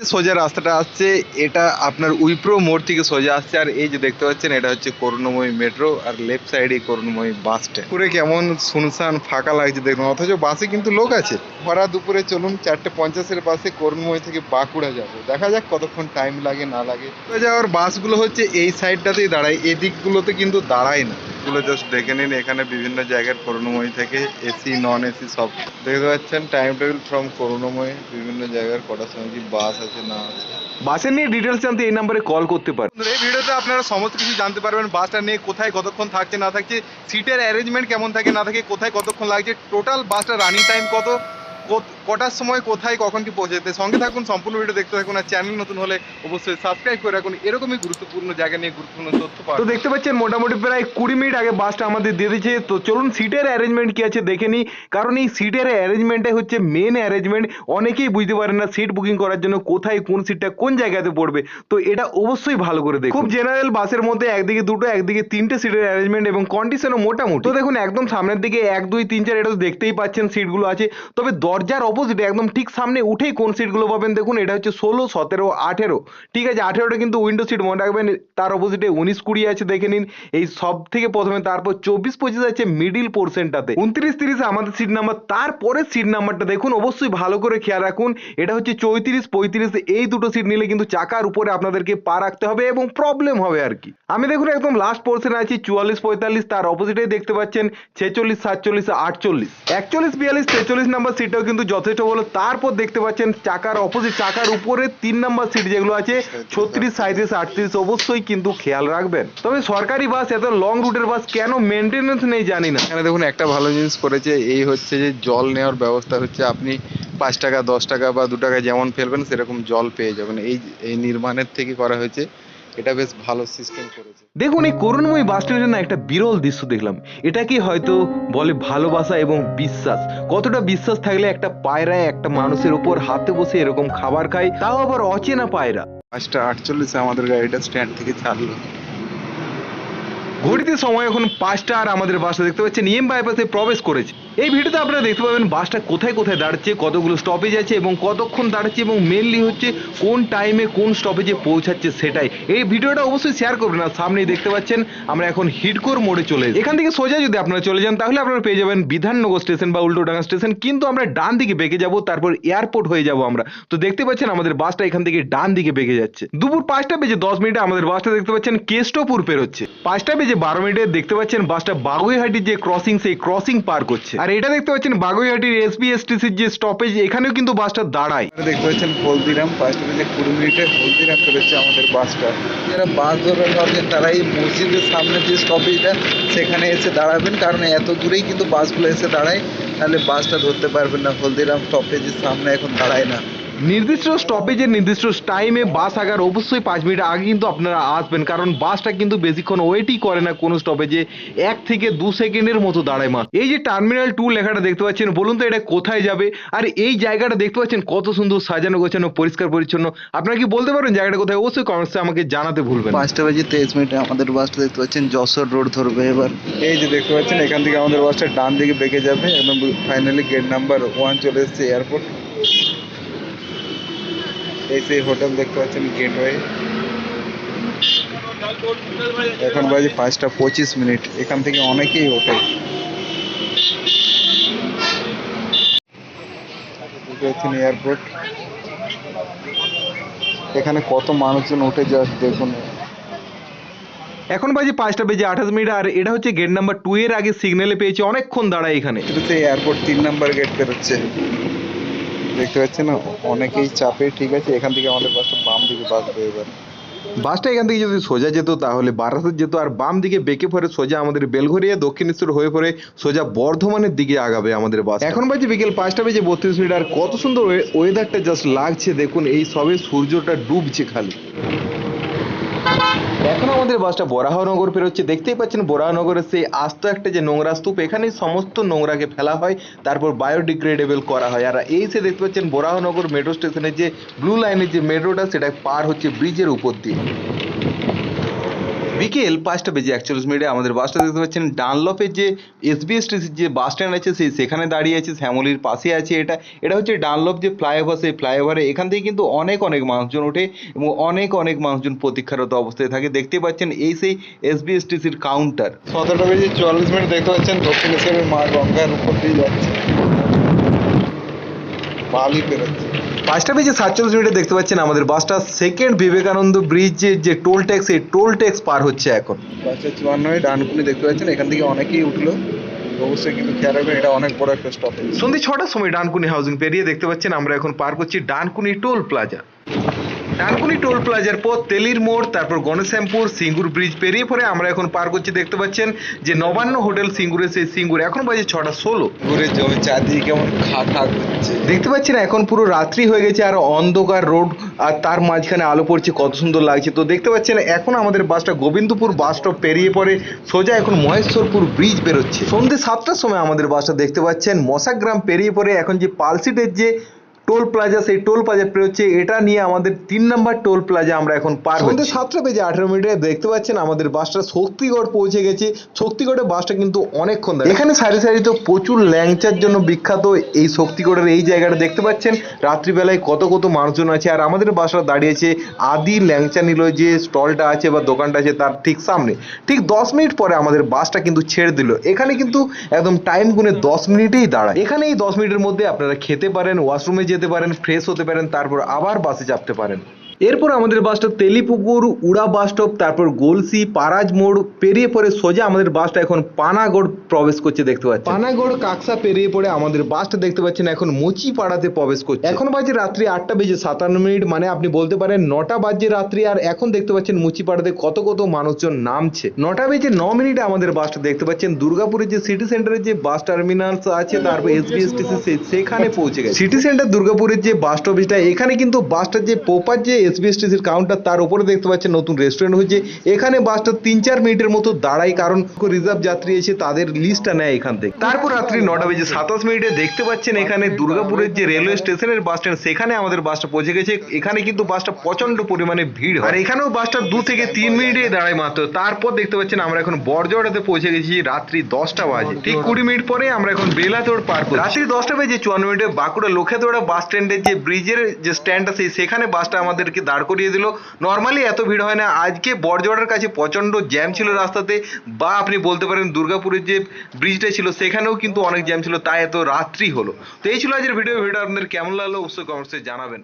সোজা রাস্তাটা আসছে, এটা আপনার উইপ্রো মোড় থেকে সোজা আসছে, আর এই যে দেখতে পাচ্ছেন, এটা হচ্ছে করুণাময়ী মেট্রো, আর লেফট সাইডে করুণাময়ী বাস স্ট্যান্ড। পুরো কেমন শুনশান ফাঁকা লাগছে দেখুন, অথচ বাসে কিন্তু লোক আছে। ভরা দুপুরে চলুন, চারটে পঞ্চাশের বাসে করুণাময়ী থেকে বাঁকুড়া যাব। দেখা যাক কতক্ষণ টাইম লাগে, না লাগে। যাওয়ার বাসগুলো হচ্ছে এই সাইডটাতেই দাঁড়ায়, এদিকগুলোতে কিন্তু দাঁড়ায় না। গুলো জাস্ট দেখে নিন এখানে বিভিন্ন জায়গার করুণাময়ী থেকে এসি নন এসি সব। দেখতে পাচ্ছেন টাইম টেবিল ফ্রম করুণাময়ী বিভিন্ন জায়গার কটার সময় কি বাস আছে না আছে। বাসের নিয়ে ডিটেলস জানতে এই নাম্বারে কল করতে পারেন। এই ভিডিওতে আপনারা সমস্ত কিছু জানতে পারবেন বাসটা নিয়ে কোথায় কতক্ষণ থাকছে না থাকছে সিটের অ্যারেঞ্জমেন্ট কেমন থাকে না থাকে কোথায় কতক্ষণ লাগছে টোটাল বাসটা রানিং টাইম কত কত- কটার সময় কোথায় কখন কি পৌঁছাতে সঙ্গে থাকুন সম্পূর্ণ ভিডিও দেখতে থাকুন আর চ্যানেল নতুন হলে অবশ্যই সাবস্ক্রাইব করে রাখুন। এরকমই গুরুত্বপূর্ণ জায়গা নিয়ে গুরুত্বপূর্ণ তথ্য তো দেখতে পাচ্ছেন মোটামুটি প্রায় কুড়ি মিনিট আগে বাসটা আমাদের দিয়ে দিয়েছে। তো চলুন সিটের অ্যারেঞ্জমেন্ট কি আছে দেখে নিই। কারণ এই সিটের অ্যারেঞ্জমেন্টে হচ্ছে মেন অ্যারেঞ্জমেন্ট অনেকেই বুঝতে পারেন না সিট বুকিং করার জন্য কোথায় কোন সিটটা কোন জায়গাতে পড়বে। তো এটা অবশ্যই ভালো করে দেখুন। খুব জেনারেল বাসের মধ্যে একদিকে দুটো একদিকে তিনটে সিটের অ্যারেঞ্জমেন্ট এবং কন্ডিশনও মোটামুটি। তো দেখুন একদম সামনের দিকে এক দুই তিন চার এটা তো দেখতেই পাচ্ছেন সিটগুলো আছে। তবে দরজার অপোজিটে একদম ঠিক সামনে উঠেই কোন সিটগুলো পাবেন দেখুন, এটা হচ্ছে ষোলো, সতেরো, আঠেরো। ঠিক আছে, আঠেরোটা কিন্তু উইন্ডো সিট মনে রাখবেন, তার অপোজিটে উনিশ কুড়ি আছে, দেখে নিন। এই সব থেকে প্রথমে, তারপর চব্বিশ পঁচিশ আছে মিডিল পোর্শনটাতে উনত্রিশ তিরিশে আমাদের সিট নাম্বার তারপরে সিট নাম্বারটা দেখুন, অবশ্যই ভালো করে খেয়াল রাখুন। এটা হচ্ছে চৌত্রিশ, পঁয়ত্রিশ, এই দুটো সিট নিলে কিন্তু চাকার উপরে আপনাদেরকে পা রাখতে হবে এবং প্রবলেম হবে আর কি। আমি দেখুন, একদম লাস্ট পোর্শনে আছি, চুয়াল্লিশ, পঁয়তাল্লিশ, তার অপোজিটেই দেখতে পাচ্ছেন, ছেচল্লিশ, সাতচল্লিশ, আটচল্লিশ। একচল্লিশ, বিয়াল্লিশ, তেচল্লিশ নাম্বার সিটটাও কিন্তু যথেষ্ট ভালো তারপর দেখতে পাচ্ছেন চাকার অপোজিট চাকার উপরে তিন নাম্বার সিট যেগুলো আছে, ছত্রিশ সাঁত্রিশ আটত্রিশ অবশ্যই কিন্তু খেয়াল রাখবেন। তবে সরকারি বাস এত লং রুটের বাস কেন মেনটেনেন্স নেই জানি না। এখানে দেখুন একটা ভালো জিনিস করেছে, এই হচ্ছে যে জল নেওয়ার ব্যবস্থা হচ্ছে, আপনি পাঁচ টাকা, দশ টাকা বা দু টাকা যেমন ফেলবেন, সেরকম জল পেয়ে যাবেন। এই এই নির্মাণের থেকে করা হয়েছে। এটা বেশ ভালো সিস্টেম করেছে। দেখুন এই করুণময়ী বাস স্ট্যান্ডে না একটা বিরল দৃশ্য দেখলাম। এটাকে হয়তো বলে ভালোবাসা এবং বিশ্বাস। কতটা বিশ্বাস থাকলে একটা পায়রায় একটা মানুষের উপর হাতে বসে এরকম খাবার খায় তাও আবার অচেনা পায়রা। পাঁচটা আটচল্লিশে আমাদের গাড়িটা স্ট্যান্ড থেকে ছাড়লো। ঘড়িতে সময় এখন পাঁচটা আর আমাদের বাসটা দেখতে পাচ্ছেন নিএম বাইপাসে প্রবেশ করেছে। এই ভিডিওতে আপনারা দেখতে পাবেন বাসটা কোথায় কোথায় দাঁড়াচ্ছে, কতগুলো স্টপেজ আছে এবং কতক্ষণ দাঁড়াচ্ছে এবং মেনলি হচ্ছে কোন টাইমে কোন স্টপেজে পৌঁছাচ্ছে সেটাই। এই ভিডিওটা অবশ্যই শেয়ার করবেন আর সামনেই দেখতে পাচ্ছেন আমরা এখন হিটকোর মোড়ে চলে। এখান থেকে সোজা যদি আপনারা চলে যান, তাহলে আপনারা পেয়ে যাবেন বিধাননগর স্টেশন বা উল্টোডাঙ্গা স্টেশন কিন্তু আমরা ডান দিকে বেঁকে যাব, তারপর এয়ারপোর্ট হয়ে যাব আমরা। তো দেখতে পাচ্ছেন আমাদের বাসটা এখান থেকে ডান দিকে বেঁকে যাচ্ছে। দুপুর পাঁচটা বেজে দশ মিনিটে আমাদের বাসটা দেখতে পাচ্ছেন কেষ্টপুর পেরোচ্ছে। পাঁচটা বেজে বারো মিনিটে দেখতে পাচ্ছেন বাসটা বাগুইহাটির যে ক্রসিং সেই ক্রসিং পার করছে। আর এটা দেখতে পাচ্ছেন বাগুইহাটির এসবিএসটিসির যে স্টপেজ এখানেও কিন্তু বাসটা দাঁড়ায়। দেখতে পাচ্ছেন হলদিরাম পাঁচটা বেজে কুড়ি মিনিটে হলদিরাম চলেছে আমাদের বাসটা যারা বাস ধরবেন ভাবছেন তারা এই মসজিদের সামনে যে স্টপেজটা সেখানে এসে দাঁড়াবেন। কারণ এত দূরেই কিন্তু বাসগুলো এসে দাঁড়ায়। তাহলে বাসটা ধরতে পারবেন না। হলদিরাম স্টপেজের সামনে এখন দাঁড়ায় না। নির্দিষ্ট স্টপেজের নির্দিষ্ট টাইমে বাস আগার অবশ্যই পাঁচ মিনিট আগে কিন্তু আপনারা আসবেন। কারণ বাসটা কিন্তু বেশিক্ষণ ওয়েটই করে না কোনো স্টপেজে এক থেকে দু সেকেন্ডের মতো দাঁড়ায় মা এই যে টার্মিনাল টু লেখাটা দেখতে পাচ্ছেন বলুন তো এটা কোথায় যাবে? আর এই জায়গাটা দেখতে পাচ্ছেন কত সুন্দর সাজানো গোছানো পরিষ্কার পরিচ্ছন্ন। আপনারা কি বলতে পারেন জায়গাটা কোথায়? অবশ্যই কমেন্টসে আমাকে জানাতে ভুলবেন পাঁচটা বাজে তেইশ মিনিটে আমাদের বাসটা দেখতে পাচ্ছেন যশোর রোড ধরবে এবার। এই যে দেখতে পাচ্ছেন এখান থেকে আমাদের বাসটা ডান দিকে বেঁকে যাবে এবং ফাইনালি গেট নাম্বার ওয়ান চলে এসেছে এয়ারপোর্ট এই সেই হোটেল দেখতে পাচ্ছেন গেটওয়ে। এখন বাজে পাঁচটা পঁচিশ মিনিট। এখান থেকে অনেকেই ওঠে। এয়ারপোর্ট। এখানে কত মানুষজন উঠে যাচ্ছে দেখুন। এখন বাজে পাঁচটা বেজে আঠাশ মিনিট আর এটা হচ্ছে গেট নাম্বার টু এর আগে সিগন্যালে পেয়েছে অনেকক্ষণ দাঁড়ায় এখানে। এটা এয়ারপোর্ট তিন নাম্বার গেট বেরোচ্ছে দেখতে পাচ্ছেন না অনেকেই চাপে ঠিক আছে এখান থেকে আমাদের বাসটা বাম দিকে বাঁচবে এবার বাসটা এখান থেকে যদি সোজা যেত তাহলে বারাসাত যেত আর বাম দিকে বেঁকে পরে সোজা আমাদের বেলঘরিয়া দক্ষিণেশ্বর হয়ে পরে সোজা বর্ধমানের দিকে আগাবে আমাদের বাস এখন বাজে বিকেল পাঁচটা বেজে বত্রিশ মিনিট আর কত সুন্দর ওয়েদারটা জাস্ট লাগছে দেখুন এই সবে সূর্যটা ডুবছে খালি। আমাদের বাসটা বরাহনগর পেরোচ্ছে দেখতেই পাচ্ছেন বরাহনগরের সেই আস্ত একটা যে নোংরা স্তূপ এখানে সমস্ত নোংরাকে ফেলা হয়, তারপর বায়োডিগ্রেডেবল করা হয়। আর এই সে দেখতে পাচ্ছেন বরাহনগর মেট্রো স্টেশনের যে ব্লু লাইনের যে মেট্রোটা, সেটা পার হচ্ছে ব্রিজের উপর দিয়ে। বিকেল পাঁচটা বেজে একচল্লিশ মিনিটে আমাদের বাসটা দেখতে পাচ্ছেন। ডানলপের যে এসবিএসটিসির যে বাস স্ট্যান্ড আছে, সেই সেখানে দাঁড়িয়ে আছে, শ্যামলির পাশে আছে এটা। এটা হচ্ছে ডানলপ যে ফ্লাইওভার, সেই ফ্লাইওভারে এখান থেকে কিন্তু অনেক অনেক মানুষজন ওঠে এবং অনেক অনেক মানুষজন প্রতীক্ষারত অবস্থায় থাকে। দেখতে পাচ্ছেন এই সেই এসবিএসটিসির কাউন্টার সতেরোটা বেজে চুয়াল্লিশ মিনিট দেখতে পাচ্ছেন দক্ষিণেশ্বরের মা গঙ্গার উপর দিয়ে যাচ্ছে। বালি বেরোচ্ছে পাঁচটা বেজে সাতচল্লিশ মিনিটে দেখতে পাচ্ছেন আমাদের বাসটা। সেকেন্ড বিবেকানন্দ ব্রিজের যে টোল ট্যাক্স এই টোল ট্যাক্স পার হচ্ছে এখন। পাঁচটা চুয়ান্নয় ডানকুনি দেখতে পাচ্ছেন এখান থেকে অনেকেই উঠল। অবশ্যই কিন্তু খেয়াল রাখবেন এটা অনেক বড় একটা স্টপেজ সন্ধ্যে ছটার সময় ডানকুনি হাউজিং পেরিয়ে দেখতে পাচ্ছেন আমরা এখন পার করছি Dankuni toll plaza Dankuni toll প্লাজার পর তেলির মোড় তারপর গণশ্যামপুর সিঙ্গুর ব্রিজ পেরিয়ে পরে আমরা এখন পার করছি। দেখতে পাচ্ছেন যে নবান্ন হোটেল সিঙ্গুরের সেই সিঙ্গুর এখন বাজে ছটা ষোলো। জমি চারদিকে কেমন খা খা করছে। দেখতে পাচ্ছেন এখন পুরো রাত্রি হয়ে গেছে আর অন্ধকার রোড আর তার মাঝখানে আলো পড়ছে কত সুন্দর লাগছে। তো দেখতে পাচ্ছেন এখন আমাদের বাসটা গোবিন্দপুর বাস স্টপ পেরিয়ে পরে সোজা এখন মহেশ্বরপুর ব্রিজ বেরোচ্ছে। সন্ধ্যে সাতটার সময় আমাদের বাসটা দেখতে পাচ্ছেন মশাগ্রাম পেরিয়ে পরে এখন যে পালসিটের যে টোল প্লাজা সেই টোল প্লাজা পেরোচ্ছে এটা নিয়ে আমাদের তিন নম্বর টোল প্লাজা আমরা এখন পার সন্ধ্যে সাতটা বেজে আঠেরো মিনিটে দেখতে পাচ্ছেন আমাদের বাসটা শক্তিগড় পৌঁছে গেছে। শক্তিগড়ে বাসটা কিন্তু অনেকক্ষণ দাঁড়িয়ে। এখানে সারি সারি তো প্রচুর ল্যাংচার জন্য বিখ্যাত এই শক্তিগড়ের এই জায়গাটা দেখতে পাচ্ছেন। রাত্রিবেলায় কত কত মানুষজন আছে আর আমাদের বাসটা দাঁড়িয়েছে আদি ল্যাংচা নিল যে স্টলটা আছে বা দোকানটা আছে তার ঠিক সামনে। ঠিক দশ মিনিট পরে আমাদের বাসটা কিন্তু ছেড়ে দিল। এখানে কিন্তু একদম টাইম গুনে দশ মিনিটেই দাঁড়ায়। এখানে এই দশ মিনিটের মধ্যে আপনারা খেতে পারেন ওয়াশরুমে যেতে পারেন ফ্রেশ হতে পারেন তারপর আবার বাসে চাপতে পারেন। এরপর আমাদের বাসটা তেলিপুকুর উড়া বাস স্টপ তারপর গোলসি পারাজ মোড় পেরিয়ে পরে সোজা আমাদের বাসটা এখন পানাগড় প্রবেশ করছে দেখতে পাচ্ছেন। পানাগড় কাকসা পেরিয়ে পরে আমাদের বাসটা দেখতে পাচ্ছেন এখন মুচি পাড়াতে প্রবেশ করছে। এখন বাজে রাত্রি আটটা বেজে সাতান্ন মিনিট মানে আপনি বলতে পারেন নটা বাজে রাত্রি আর এখন দেখতে পাচ্ছেন মুচি পাড়াতে কত কত মানুষজন নামছে। নটা বেজে ন মিনিটে আমাদের বাসটা দেখতে পাচ্ছেন দুর্গাপুরের যে সিটি সেন্টারের যে বাস টার্মিনালস আছে তারপর এসবিএসটিসি সেখানে পৌঁছে গেছে। সিটি সেন্টার দুর্গাপুরের যে বাস স্টপেজটা এখানে কিন্তু বাসটার যে পোপার যে এসবিএসটিসির কাউন্টার তার উপরে দেখতে পাচ্ছেন নতুন রেস্টুরেন্ট হয়েছে। এখানে বাসটা তিন চার মিনিটের মতো দাঁড়ায় কারণ রিজার্ভ যাত্রী এসে তাদের লিস্টটা নেয় এখান থেকে। তারপর রাত্রি নটা বেজে সাতাশ মিনিটে দেখতে পাচ্ছেন এখানে দুর্গাপুরের যে রেলওয়ে স্টেশনের বাস স্ট্যান্ড সেখানে আমাদের বাসটা পৌঁছে গেছে। এখানে কিন্তু বাসটা প্রচণ্ড পরিমাণে ভিড় হয়। আর এখানেও বাসটা দু থেকে তিন মিনিটে দাঁড়ায় মাত্র। তারপর দেখতে পাচ্ছেন আমরা এখন বরজড়াতে পৌঁছে গেছি রাত্রি দশটা বাজে। ঠিক কুড়ি মিনিট পরে আমরা এখন বেলাতোড় পার করি রাত্রি দশটা বেজে চুয়ান্ন মিনিটে বাঁকুড়া লক্ষ্যতোড়া বাস স্ট্যান্ডের যে ব্রিজের যে স্ট্যান্ড আছে সেখানে বাসটা আমাদেরকে দাঁড় করিয়ে দিল। নর্মালি এত ভিড় হয় না। আজকে বড়জোড়ার কাছে প্রচণ্ড জ্যাম ছিল রাস্তাতে। বা আপনি বলতে পারেন দুর্গাপুরের যে ব্রিজটা ছিল, সেখানেও কিন্তু অনেক জ্যাম ছিল। তাই এত রাত্রি হলো। তো এই ছিল আজকের ভিডিও ভিডিও আপনাদের কেমন লাগল অবশ্যই কমেন্টসে জানাবেন।